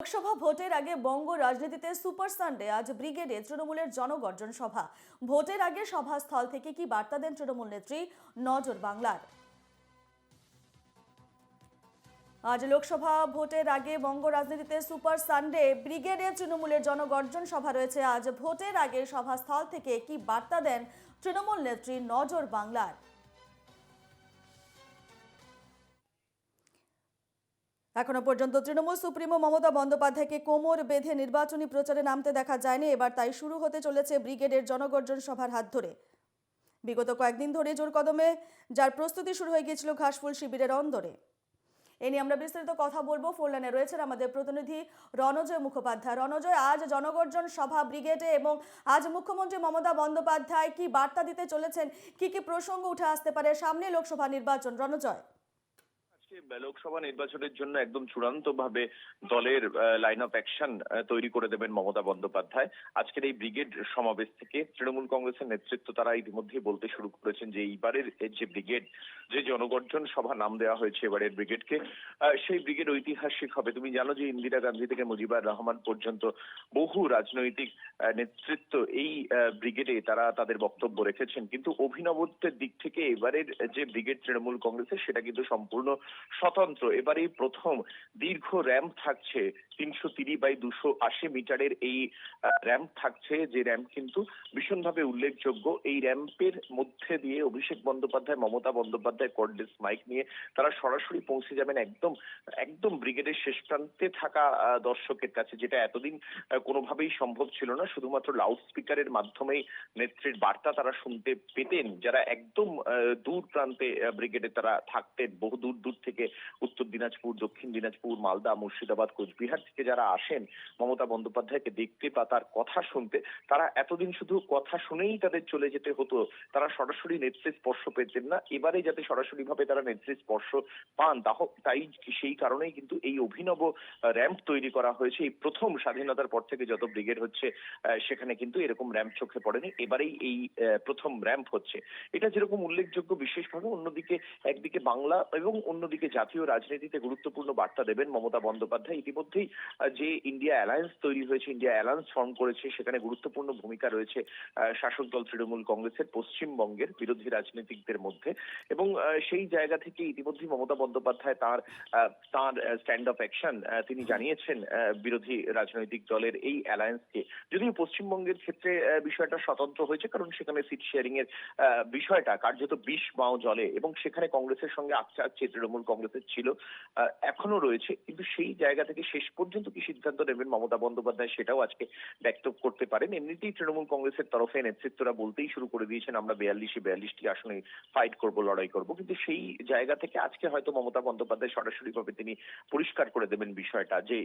লোকসভা ভোটের আগে বঙ্গ রাজনীতিতে সুপার সানডে, আজ ব্রিগেডে তৃণমূলের জনগর্জন সভা। ভোটের আগে সভাস্থল থেকে কি বার্তা দেন তৃণমূল নেত্রী? নজর বাংলার। আজ লোকসভা ভোটের আগে বঙ্গ রাজনীতিতে সুপার সানডে, ব্রিগেডে তৃণমূলের জনগর্জন সভা রয়েছে। আজ ভোটের আগে সভাস্থল থেকে কি বার্তা দেন তৃণমূল নেত্রী? নজর বাংলার। এখনও পর্যন্ত তৃণমূল সুপ্রিমো মমতা বন্দ্যোপাধ্যায়কে কোমর বেঁধে নির্বাচনী প্রচারে নামতে দেখা যায়নি। এবার তাই শুরু হতে চলেছে ব্রিগেডের জনগর্জন সভার হাত ধরে। বিগত কয়েকদিন ধরে জোর কদমে যার প্রস্তুতি শুরু হয়ে গিয়েছিল ঘাসফুল শিবিরের অন্দরে। এ নিয়ে আমরা বিস্তারিত কথা বলব। ফোন লাইনে রয়েছেন আমাদের প্রতিনিধি রণজয় মুখোপাধ্যায়। রণজয়, আজ জনগর্জন সভা ব্রিগেডে এবং আজ মুখ্যমন্ত্রী মমতা বন্দ্যোপাধ্যায় কি বার্তা দিতে চলেছেন? কি কি প্রসঙ্গ উঠে আসতে পারে সামনে লোকসভা নির্বাচন? রণজয়। লোকসভা নির্বাচনের জন্য একদম চূড়ান্ত ভাবে দলের লাইন অফ অ্যাকশন তৈরি করে দেবেন মমতা বন্দ্যোপাধ্যায়। আজকের এই ব্রিগেড সমাবেশ থেকে তৃণমূল কংগ্রেসের নেতৃত্ব তারা ইতিমধ্যেই বলতে শুরু করেছেন যে, এইবারের যে ব্রিগেড, যে জনগর্জন সভা নাম দেওয়া হয়েছে এবারের ব্রিগেডকে সেই ব্রিগেড ঐতিহাসিক হবে। তুমি জানো যে ইন্দিরা গান্ধী থেকে মুজিবুর রহমান পর্যন্ত বহু রাজনৈতিক নেতৃত্ব এই ব্রিগেডে তারা তাদের বক্তব্য রেখেছেন। কিন্তু অভিনবত্বের দিক থেকে এবারের যে ব্রিগেড তৃণমূল কংগ্রেসের, সেটা কিন্তু সম্পূর্ণ স্বতন্ত্র। এবারে প্রথম দীর্ঘ র্যাম্প থাকছে তিনশো তিরি বাই দুশো আশি মিটারের এই র্যাম্প থাকছে, যে র্যাম্প কিন্তু ভীষণভাবে উল্লেখযোগ্য। এই র্যাম্পের মধ্যে দিয়ে অভিষেক বন্দ্যোপাধ্যায়, মমতা বন্দ্যোপাধ্যায়, কর্ডলেস মাইক নিয়ে তারা সরাসরি পৌঁছে যাবেন একদম একদম ব্রিগেডের শেষ প্রান্তে থাকা দর্শকের কাছে, যেটা এতদিন কোনোভাবেই সম্ভব ছিল না। শুধুমাত্র লাউড স্পিকারের মাধ্যমেই নেত্রীর বার্তা তারা শুনতে পেতেন, যারা একদম দূর প্রান্তে ব্রিগেডে তারা থাকতেন বহু দূর দূর থেকে। উত্তর দিনাজপুর, দক্ষিণ দিনাজপুর, মালদা, মুর্শিদাবাদ, কোচবিহার থেকে যারা আসেন মমতা বন্দ্যোপাধ্যায়কে দেখতে বা তার কথা শুনতে, তারা এতদিন শুধু কথা শুনেই তাদের চলে যেতে হতো। তারা সরাসরি নেত্রী স্পর্শ পেতেন না। এবারে যাতে সরাসরি ভাবে তারা নেত্রী স্পর্শ পান তাহ তাই সেই কারণেই কিন্তু এই অভিনব র্যাম্প তৈরি করা হয়েছে। এই প্রথম স্বাধীনতার পর থেকে যত ব্রিগেড হচ্ছে সেখানে কিন্তু এরকম র্যাম্প চোখে পড়েনি। এবারেই এই প্রথম র্যাম্প হচ্ছে। এটা যেরকম উল্লেখযোগ্য বিশেষভাবে, অন্যদিকে একদিকে বাংলা এবং অন্যদিকে জাতীয় রাজনীতিতে গুরুত্বপূর্ণ বার্তা দেবেন মমতা বন্দ্যোপাধ্যায় ইতিমধ্যেই যে ইন্ডিয়া অ্যালায়েন্স তৈরি হয়েছে ইন্ডিয়া অ্যালায়েন্স ফর্ম করেছে সেখানে গুরুত্বপূর্ণ ভূমিকা রয়েছে শাসক দল তৃণমূল কংগ্রেসের পশ্চিমবঙ্গের বিরোধী রাজনীতিকদের মধ্যে এবং সেই জায়গা থেকে ইতিমধ্যেই মমতা বন্দ্যোপাধ্যায় তার তার স্ট্যান্ড অফ অ্যাকশন তিনি জানিয়েছেন বিরোধী রাজনৈতিক দলের এই অ্যালায়েন্সকে যদিও পশ্চিমবঙ্গের ক্ষেত্রে বিষয়টা স্বতন্ত্র হয়েছে কারণ সেখানে সিট শেয়ারিং এর বিষয়টা কার্যত বিষ মাও জলে এবং সেখানে কংগ্রেসের সঙ্গে আচ্ছা আচ্ছে তৃণমূল কংগ্রেসের ছিল এখনও রয়েছে। কিন্তু সেই জায়গা থেকে শেষ পর্যন্ত কি সিদ্ধান্ত নেবেন মমতা বন্দ্যোপাধ্যায় সেটাও আজকে ব্যক্ত করতে পারেন। এমনিতেই তৃণমূল কংগ্রেসের তরফে নেতৃত্বরা বলতেই শুরু করে দিয়েছেন, আমরা বিয়াল্লিশে বিয়াল্লিশটি আসনে ফাইট করব, লড়াই করব। কিন্তু সেই জায়গা থেকে আজকে হয়তো মমতা বন্দ্যোপাধ্যায় সরাসরি ভাবে তিনি পরিষ্কার করে দেবেন বিষয়টা যে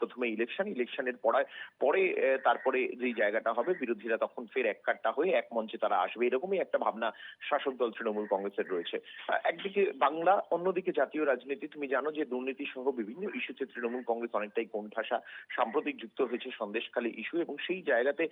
প্রথমে ইলেকশন ইলেকশনের পড়ায় পরে তারপরে যেই জায়গাটা হবে, বিরোধীরা তখন ফের এক কাট্টা হয়ে এক মঞ্চে তারা আসবে। এরকমই একটা ভাবনা শাসক দল তৃণমূল কংগ্রেসের রয়েছে। একদিকে বাংলা, অন্যদিকে জাতীয় রাজনীতি, তুমি জানো যে দুর্নীতি সহ বিভিন্ন ইস্যুতে তৃণমূল কংগ্রেস অনেকটাই কোণঠাসা, সাম্প্রতিক যুক্ত হয়েছে সন্দেশখালী ইস্যু এবং সেই জায়গাতে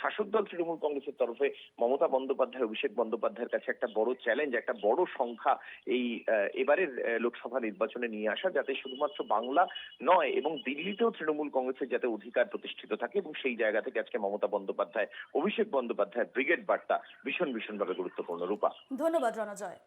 শাসক দল তৃণমূল কংগ্রেসের তরফে মমতা বন্দ্যোপাধ্যায়, অভিষেক বন্দ্যোপাধ্যায়ের কাছে একটা বড় চ্যালেঞ্জ একটা বড় সংখ্যা এই এবারের লোকসভা নির্বাচনে নিয়ে আসা, যাতে শুধুমাত্র বাংলা নয় এবং দিল্লিতেও তৃণমূল কংগ্রেসের যাতে অধিকার প্রতিষ্ঠিত থাকে এবং সেই জায়গা থেকে আজকে মমতা বন্দ্যোপাধ্যায়, অভিষেক বন্দ্যোপাধ্যায় ব্রিগেড বার্তা ভীষণ ভীষণভাবে গুরুত্বপূর্ণ। রূপা। ধন্যবাদ, রণজয়।